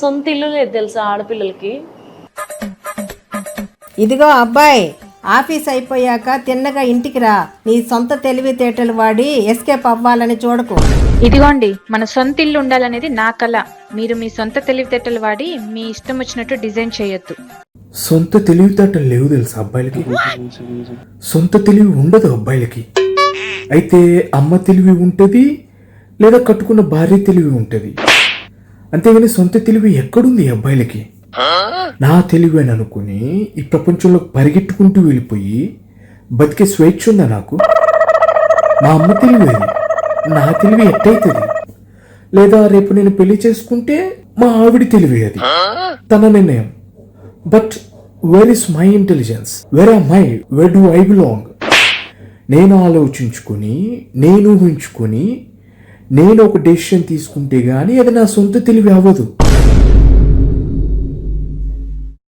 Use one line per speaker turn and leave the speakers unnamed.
సొంత ఇల్లు లేదు తెలుసా ఆడపిల్లలకి?
ఇదిగో అబ్బాయి ఆఫీస్ అయిపోయాక తిన్నగా ఇంటికి రా. నీ సొంత తెలివితేటలు వాడి ఎస్కేప్ అవ్వాలని చూడకు.
ఇదిగోండి మన సొంత ఇల్లు ఉండాలనేది నా కళ మీరు మీ సొంత తెలివితేటలు వాడి మీ ఇష్టం వచ్చినట్టు డిజైన్ చేయొద్దు.
సొంత తెలివితేటలు లేవు తెలుసా అబ్బాయిలకి? సొంత తెలివి ఉండదు అబ్బాయిలకి. అయితే అమ్మ తెలివి ఉంటుంది లేదా కట్టుకున్న భార్య తెలివి ఉంటుంది? అంతేగాని సొంత తెలివి ఎక్కడుంది ఈ అబ్బాయిలకి? నా తెలివి అని అనుకుని ఈ ప్రపంచంలో పరిగెట్టుకుంటూ వెళ్ళిపోయి బతికే స్వేచ్ఛ ఉందా నాకు? మా అమ్మ తెలివి అది. నా తెలివి ఎట్టయితుంది? లేదా రేపు నేను పెళ్ళి చేసుకుంటే మా ఆవిడ తెలివి అది. తన నిర్ణయం. But where is my intelligence where are my where do I belong నేను ఆలోచించుకొని నేను ఊహించుకొని నేను ఒక డెసిషన్ తీసుకుంటే కానీ అది నా సొంత తెలివి అవ్వదు.